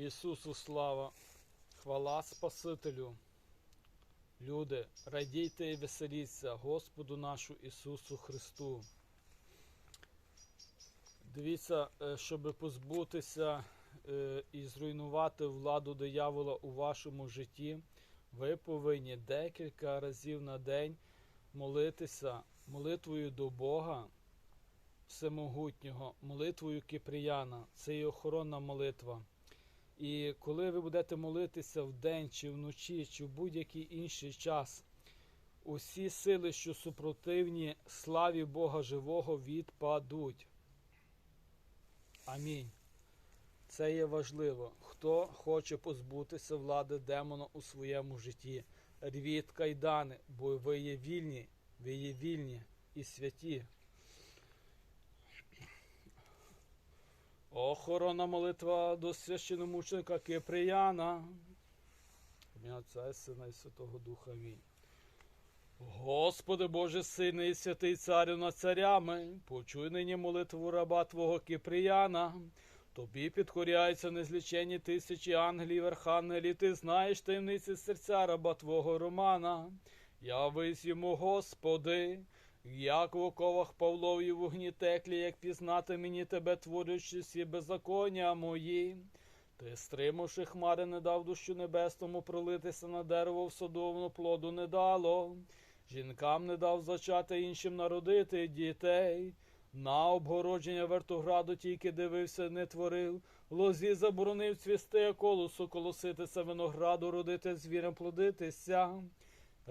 Ісусу слава, хвала Спасителю. Люди, радійте і веселіться Господу нашу Ісусу Христу. Дивіться, е, щоб позбутися е, і зруйнувати владу диявола у вашому житті, ви повинні декілька разів на день молитися молитвою до Бога Всемогутнього, молитвою Киприяна. Це і охоронна молитва. І коли ви будете молитися вдень чи вночі, чи в будь-який інший час, усі сили, що супротивні славі Бога живого, відпадуть. Амінь. Це є важливо. Хто хоче позбутися влади демона у своєму житті, рвіть кайдани, бо ви є вільні, ви є вільні і святі. Охорона молитва до священомученика Киприяна. Ім'я Отця і Сина і Святого Духа. Амінь. Господи Боже сильний і святий царю над царями, почуй нині молитву раба Твого Киприяна. Тобі підкоряються незлічені тисячі ангелів, архангелів, ти знаєш таємниці серця раба Твого Романа. Явись йому, Господи, як в оковах Павлові вогні теклі, як пізнати мені тебе, творючи всі беззаконня мої. Ти, стримавши хмари, не дав дощу небесному пролитися на дерево в садовну плоду не дало. Жінкам не дав зачати іншим народити дітей. На обгородження вертограду тільки дивився, не творив. Лозі заборонив цвісти, колосу колоситися винограду, родити звірям плодитися.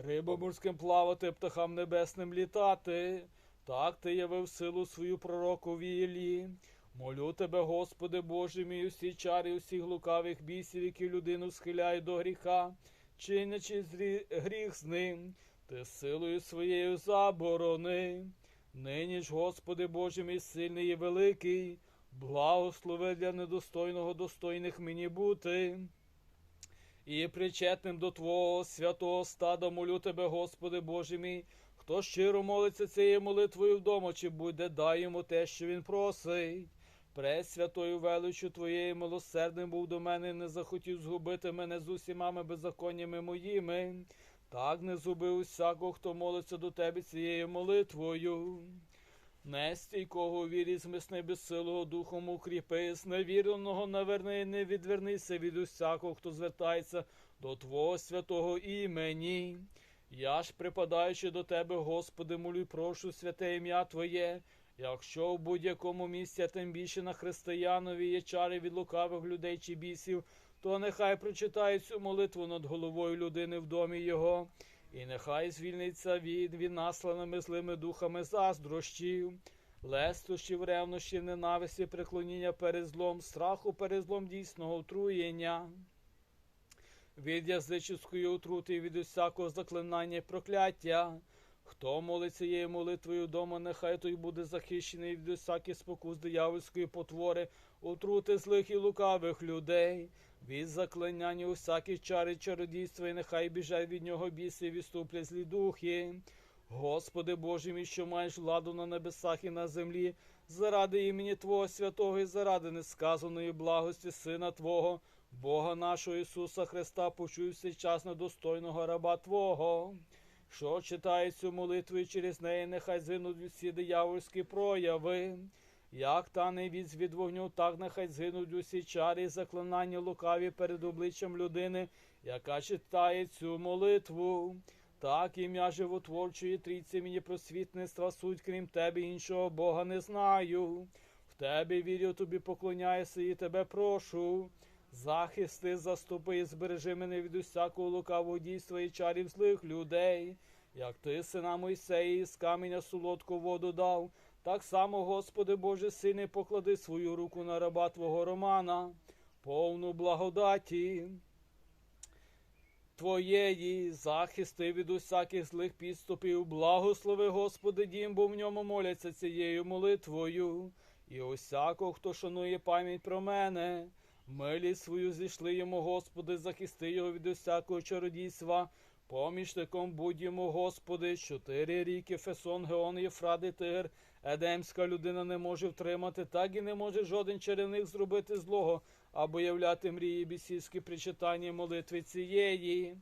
Рибам морським плавати, птахам небесним літати. Так ти явив силу свою пророкові Іллі. Молю тебе, Господи Боже мій, усі чари, усіх лукавих бісів, які людину схиляють до гріха, чинячи гріх з ним, ти силою своєю заборони. Нині ж, Господи Боже мій сильний і великий, благослови для недостойного достойних мені бути. І причетним до Твого святого стада молю Тебе, Господи Боже мій, хто щиро молиться цією молитвою вдома, чи буде, дай йому те, що він просить. Пресвятою величю Твоєю милосердним був до мене, не захотів згубити мене з усімами беззаконнями моїми. Так не згубив усякого, хто молиться до Тебе цією молитвою. Нестійкого вірі змисни безсилого духом укріпи, зневіреного наверни, не відвернися від усякого, хто звертається до Твого святого імені. Я ж, припадаючи до Тебе, Господи, молю, прошу святе ім'я Твоє, якщо в будь-якому місці, а тим більше на християнові є чари від лукавих людей чи бісів, то нехай прочитає цю молитву над головою людини в домі його, і нехай звільниться від, від насланими злими духами заздрощів, лестощів, ревнощів, ненависті, преклоніння перед злом, страху перед злом дійсного отруєння. Від язичівської отрути від усякого заклинання і прокляття. Хто молить цією молитвою вдома, нехай той буде захищений від усяких спокус диявольської потвори, отрути злих і лукавих людей, від заклиняння усяких чар і чародійства, і нехай біжать від нього біси і відступлять злі духи. Господи Боже мій, що маєш владу на небесах і на землі, заради імені Твого святого і заради несказаної благості Сина Твого, Бога нашого Ісуса Христа, почуй всечасно достойного раба Твого. Що читає цю молитву і через неї, нехай згинуть всі диявольські прояви. Як тане віць від вогню, так нехай згинуть усі чари і заклинання лукаві перед обличчям людини, яка читає цю молитву. Так ім'я животворчої трійці мені просвітництва суть, крім тебе іншого Бога не знаю. В тебе вірю, тобі поклоняюся і тебе прошу. Захисти, заступи і збережи мене від усякого лукавого дійства і чарів злих людей. Як ти, сина Мойсеї, з каменя солодку воду дав, так само, Господи Боже, сине, поклади свою руку на раба Твого Романа, повну благодаті. Твоєї захисти від усяких злих підступів, благослови, Господи, дім, бо в ньому моляться цією молитвою, і усякого, хто шанує пам'ять про мене. Милість свою зійшли йому, Господи, захисти його від усякого чародійства. Помічником будь йому, Господи, чотири ріки, Фесон, Геон, Єфрат і Тигр, Едемська людина не може втримати, так і не може жоден чарівник зробити злого або являти мрії бісівські при читанні молитви цієї.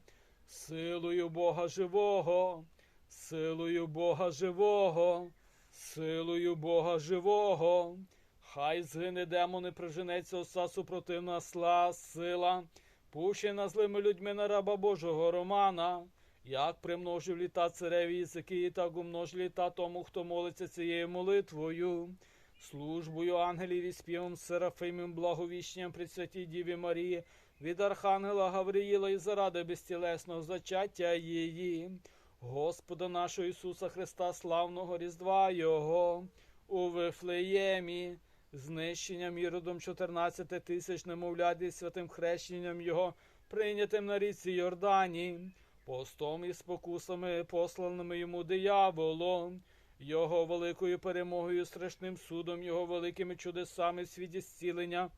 Силою Бога живого, силою Бога живого, силою Бога живого. Хай згине демони, проженеться оса супротивна сла, сила, пущена злими людьми на раба Божого Романа. Як примножив літа цареві Ісикії, так умнож літа тому, хто молиться цією молитвою, службою ангелів і співом Серафимів, благовіщенням при святій Діві Марії, від Архангела Гавриїла і заради безтілесного зачаття її, Господа нашого Ісуса Христа, славного Різдва Його, у Вифлеємі, знищенням іродом 14 тисяч немовлят і святим хрещенням Його, прийнятим на річці Йордані, постом і спокусами, посланими йому дияволом, його великою перемогою, страшним судом, його великими чудесами світі зцілення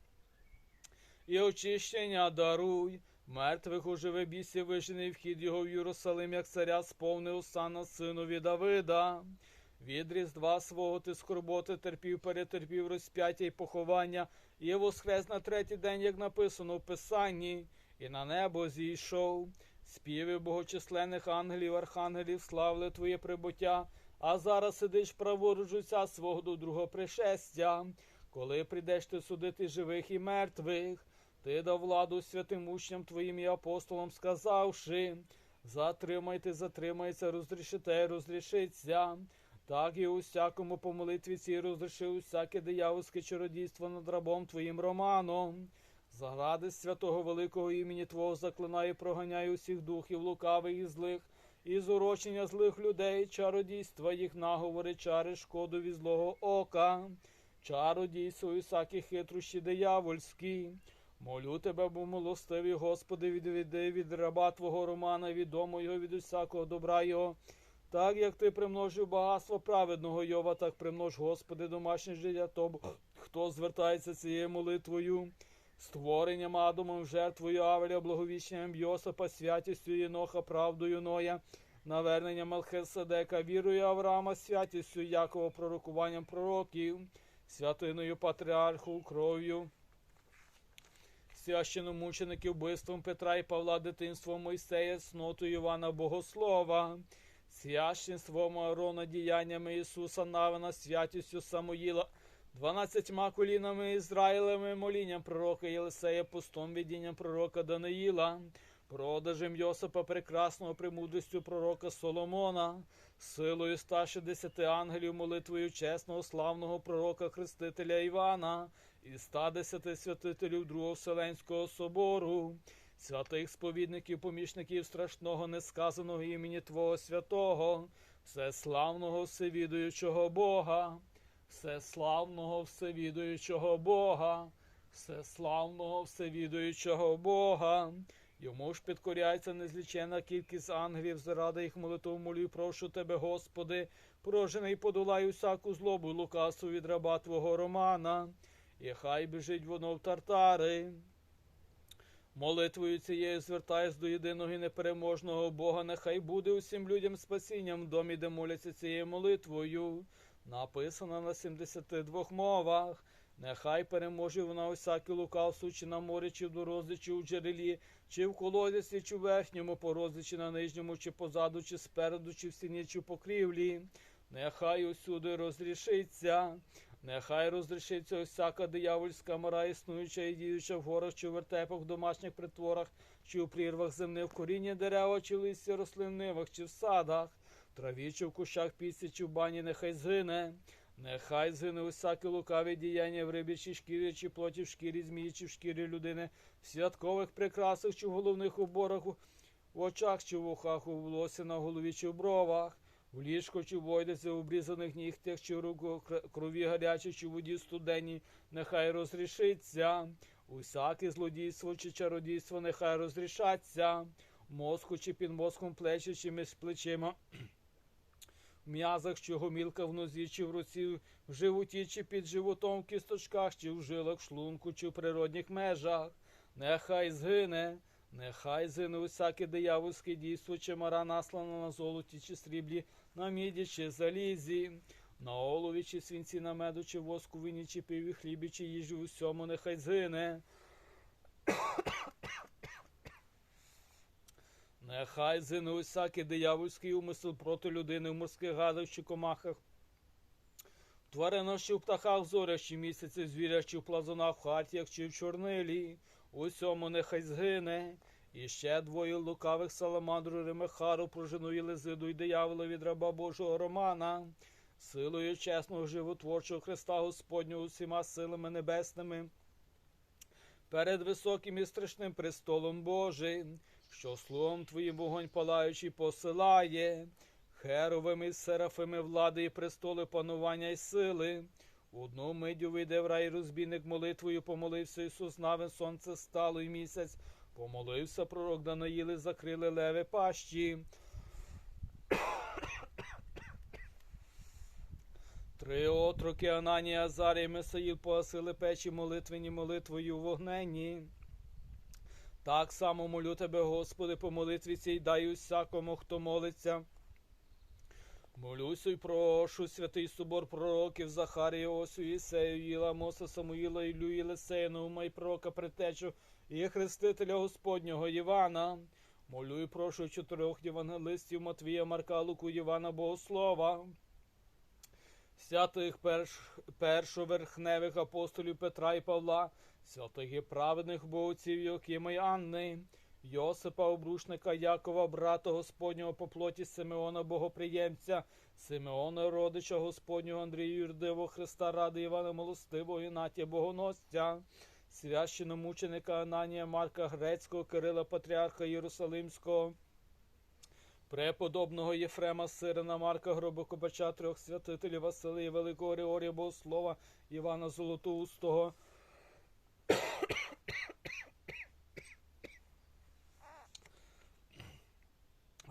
і очищення даруй. Мертвих оживе бісів вижений вхід його в Єрусалим, як царя сповнив сана синові Давида. Від різдва свого ти скорботи терпів, перетерпів розп'яття й поховання, і воскрес на третій день, як написано в Писанні, і на небо зійшов. Співи богочисленних ангелів, архангелів, славили Твоє прибуття, а зараз сидиш праворуч Отця свого до другого пришестя. Коли прийдеш ти судити живих і мертвих, ти дав владу святим учням Твоїм і апостолам, сказавши, затримайте, затримається, розрішите, розрішиться. Так і усякому по молитві цій розріши усяке диявольське чародійство над рабом Твоїм Романом. Заради святого великого імені Твого заклинаю, проганяю усіх духів лукавих і злих, і зурочення злих людей, чародійства їх наговори, чари, шкоду від злого ока, чародійство всякі хитрощі диявольські. Молю тебе, бо милостивий, Господи, відведи від раба Твого Романа, відомо його від усякого добра його. Так як ти примножив багатство праведного Йова, так примнож, Господи, домашнє життя того, хто звертається цією молитвою створенням Адамом, жертвою Авеля, благовіщенням Йосипа, святістю Єноха, правдою Ноя, наверненням Мелхиседека, вірою Авраама, святістю Якова, пророкуванням пророків, святиною патріарху, кров'ю, священомучеників, вбивством Петра і Павла, дитинством Мойсея, снотою Івана Богослова, священством Аарона, діяннями Ісуса Навина, святістю Самуїла, дванадцятьма колінами Ізраїлем, молінням пророка Єлисея, пустом видінням пророка Даниїла, продажем Йосипа прекрасного премудрістю пророка Соломона, силою 160 ангелів, молитвою чесного славного пророка Хрестителя Івана і 110 святителів Другого Вселенського собору, святих сповідників, помічників страшного несказаного імені Твого святого, всеславного всевідуючого Бога, всеславного всевідуючого Бога, всеславного всевідуючого Бога. Йому ж підкоряється незлічена кількість ангелів, заради їх молитв молю, прошу тебе, Господи, прожений подолай усяку злобу, й лукавство від раба Твого Романа, і хай біжить воно в тартари. Молитвою цією звертаюсь до єдиного і непереможного Бога, нехай буде усім людям спасінням в домі, де моляться цією молитвою. Написано на 72 мовах. Нехай переможе вона усяке лукавство, чи на морі, чи в дорозі, чи в джерелі, чи в колодязі, чи в верхньому порозі, чи на нижньому, чи позаду, чи спереду, чи в стіні, чи в покрівлі. Нехай усюди розрішиться. Нехай розрішиться усяка диявольська мара, існуюча і діюча в горах, чи в вертепах, в домашніх притворах, чи у прірвах земних, в корінні дерева, чи в листі чи в садах, траві, чи в кущах пісі, чи в бані, нехай згине. Нехай згине усяке лукаве діяння в рибічій шкірі, чи плоті в шкірі змії, чи в шкірі людини, в святкових прикрасах, чи в головних уборах, в очах, чи в ухах, у волосі на голові, чи в бровах, в ліжку, чи в войдеться, в обрізаних нігтях, чи в руку крові гарячій, чи воді студенній, нехай розрішиться. Усяке злодійство чи чародійство, нехай розрішаться. Мозку чи під мозком плечі, чи між плечима м'язах, чи гомілка в нозі, чи в руці, в животі, чи під животом, в кісточках, чи в жилах, шлунку, чи в природних межах. Нехай згине, нехай згине усяке диявольське дійство, чи мара наслана на золоті, чи сріблі, на міді, чи залізі. На олові чи свінці на меду, чи воску, вині, чи пиві, хлібі, чи їжі, усьому нехай згине. Нехай згине усякий диявольський умисел проти людини в морських гадах чи комахах. Тварина, що в птахах, зорях, чи місяці, звірях, чи в плазунах, в хатях, чи в чорнилі, усьому нехай згине. І ще двоє лукавих саламандру Ремехару прожену Лезиду і диявола від раба Божого Романа, силою чесного животворчого Христа Господнього усіма силами небесними, перед високим і страшним престолом Божим, що словом Твоїм вогонь палаючий посилає, херовими серафими влади і престоли панування й сили. Одну мидю вийде в рай розбійник молитвою, помолився Ісус навин сонце стало й місяць. Помолився пророк Данаїли, закрили леви пащі. Три отроки Ананія, Азарій, Месаїл погасили печі молитвені молитвою вогненні. Так само молю тебе, Господи, по молитві цій дай усякому, хто молиться. Молюся й прошу святий собор пророків Захарія, Осю, Ісею, Їла, Моса, Самуїла, Ілю, Єлисея, Наума і пророка Претечу, і Хрестителя Господнього Івана. Молю і прошу чотирьох євангелистів Матвія, Марка, Луку, Івана, Богослова. Святих перш, першоверхневих апостолів Петра і Павла, святих і праведних богоців Йокима Анни, Йосипа, обрушника Якова, брата Господнього по плоті Симеона, богоприємця, Симеона, родича Господнього Андрію Юрдивого, Христа Ради Івана Милостивого, Ігнатія Богоносця, священомученика Ананія Марка Грецького, Кирила Патріарха Єрусалимського, преподобного Єфрема Сирина, Марка Гробокопача, трьох святителів Василія, Великого Григорія Богослова, Івана Золотоустого,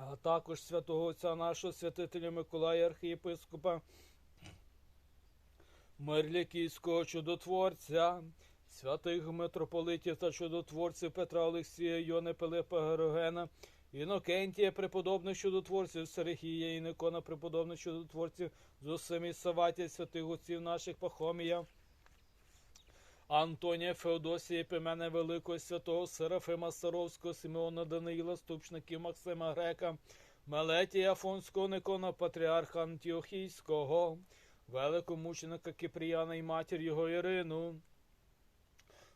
а також святого Отця нашого святителя Миколая архієпископа Мирляківського чудотворця, святих митрополитів та чудотворців Петра Олексія, Йони Пилипа Герогена, Інокентія, преподобних чудотворців Серехія, Іникона, преподобних чудотворців Зосимі Саватія, святих отців наших Пахомія. Антонія Феодосія, Пимена Великого, святого Серафима Саровського, Симеона Даниїла, Ступшників Максима Грека, Мелетія Афонського, Никона, Патріарха Антіохійського, великомученика Кипріяна і матір його Ірину,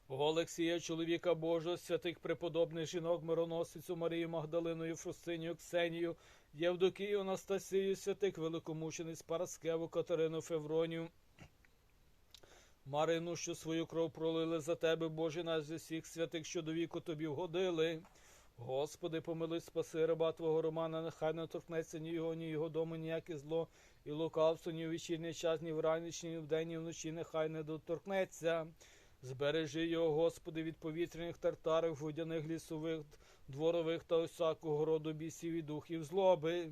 Олексія, чоловіка Божого, святих преподобних жінок, мироносицю Марію Магдалину, Єфросинію, Ксенію, Євдокію, Анастасію, святих великомучениць Параскеву, Катерину Февронію, Марину, що свою кров пролили за тебе, Боже, нас зі всіх святих, що до віку тобі вгодили. Господи, помилуй, спаси раба Твого Романа, нехай не торкнеться ні його, ні його дому, ніяке зло, і лукавство, ні в вечірній час, ні в ранішній, ні в день, ні вночі, нехай не доторкнеться. Збережи його, Господи, від повітряних тартарів, водяних лісових, дворових та усякого роду бісів і духів злоби.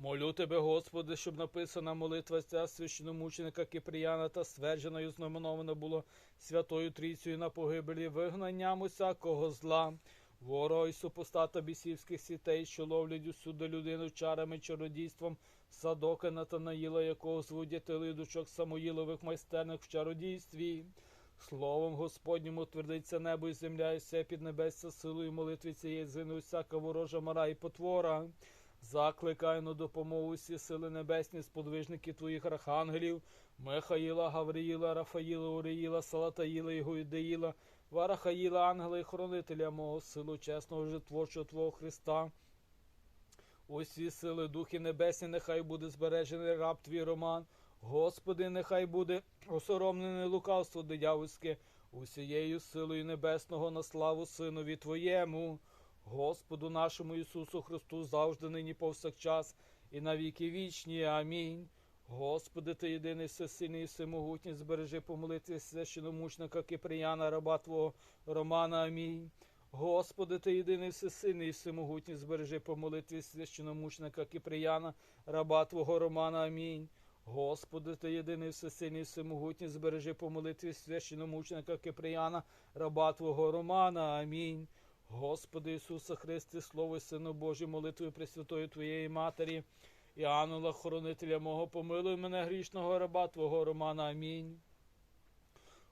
Молю тебе, Господи, щоб написана молитва ця священомученика Кипріяна та стверджена і знаменована було Святою Трійцею на погибелі вигнанням усякого зла, ворога і супостата бісівських сітей, що ловлять усюди людину чарами, чародійством, садока Натанаїла, якого зводятили дочок Самоїлових майстерних в чародійстві. Словом Господнім утвердиться небо і земля, і все піднебесся силою молитви цієї зини, усяка ворожа мара і потвора. Закликай на допомогу всі сили небесні, сподвижники твоїх архангелів, Михаїла, Гавриїла, Рафаїла, Уріїла, Салатаїла і Гуйдеїла, Варахаїла, ангела і хронителя мого, силу чесного житворчого Твого Христа. Усі сили, духи небесні, нехай буде збережений раб твій Роман. Господи, нехай буде осоромлене лукавство диявольське, усією силою небесного на славу Синові Твоєму. Господу нашому Ісусу Христу завжди нині повсякчас і на віки вічні. Амінь. Господи, ти єдиний всесильний і всемогутній, збережи по молитві священомучника Киприяна, раба Твого Романа. Амінь. Господи, ти єдиний всесильний і всемогутній, збережи по молитві священомучника Киприяна, раба Твого Романа. Амінь. Господи, ти єдиний всесильний і всемогутній, збережи по молитві священомучника Киприяна, раба Твого Романа. Амінь. Господи Ісуса Христе, Слово Сину Божий, молитвою Пресвятої Твоєї Матері, і ангела хоронителя мого, помилуй мене грішного раба Твого Романа. Амінь.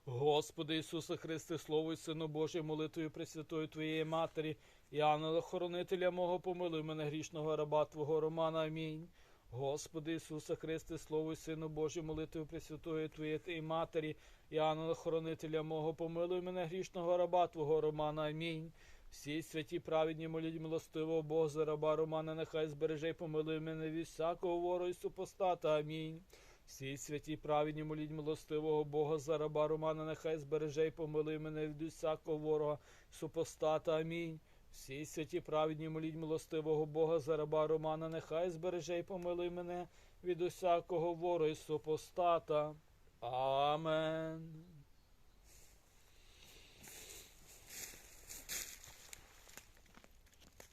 Господи Ісусе Христе, Слово Сину Божий, молитвою Пресвятої Твоєї Матері, і ангела хоронителя мого, помилуй мене грішного раба Твого Романа. Амінь. Господи Ісусе Христе, Слово Сину Божий, молитвою Пресвятої Твоєї Матері, і ангела хоронителя мого, помилуй мене грішного раба Твого Романа. Амінь. Всі святі праведні моліть милостивого Бога за раба Романа, нехай збереже й помилуй мене від всякого вору і супостата. Амінь. Всі святі праведні моліть милостивого Бога за раба Романа, нехай збереже й помилуй мене від всякого ворога супостата. Амінь. Всі святі праведні моліть милостивого Бога за раба Романа, нехай збереже й помилуй мене від усякого ворога і супостата. Амен.